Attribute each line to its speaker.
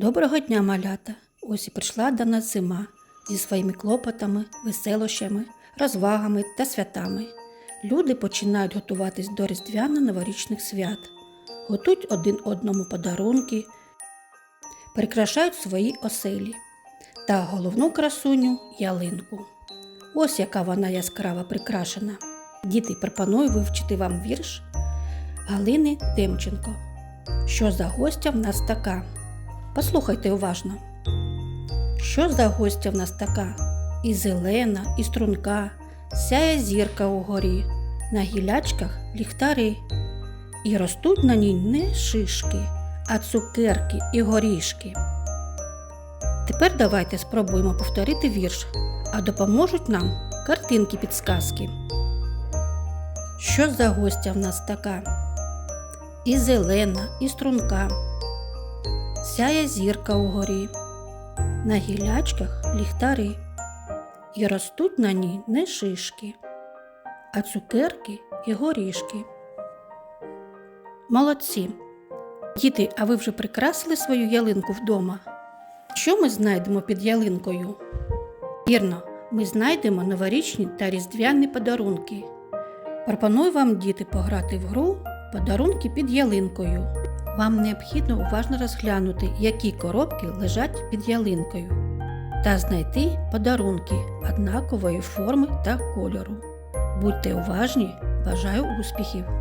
Speaker 1: Доброго дня, малята! Ось і прийшла до нас зима зі своїми клопотами, веселощами, розвагами та святами. Люди починають готуватись до різдвяно-новорічних свят, готують один одному подарунки, прикрашають свої оселі та головну красуню ялинку. Ось яка вона яскрава прикрашена. Діти, пропоную вивчити вам вірш Галини Демченко. Що за гостя в нас така? Послухайте уважно. Що за гостя в нас така? І зелена, і струнка, сяє зірка угорі, на гілячках ліхтари, і ростуть на ній не шишки, а цукерки і горішки. Тепер давайте спробуємо повторити вірш, а допоможуть нам картинки підсказки. Що за гостя в нас така? І зелена, і струнка, сяє зірка угорі, на гілячках ліхтари, і ростуть на ній не шишки, а цукерки і горішки. Молодці! Діти, а ви вже прикрасили свою ялинку вдома? Що ми знайдемо під ялинкою? Вірно, ми знайдемо новорічні та різдвяні подарунки. Пропоную вам, діти, пограти в гру подарунки під ялинкою. Вам необхідно уважно розглянути, які коробки лежать під ялинкою, та знайти подарунки однакової форми та кольору. Будьте уважні, бажаю успіхів!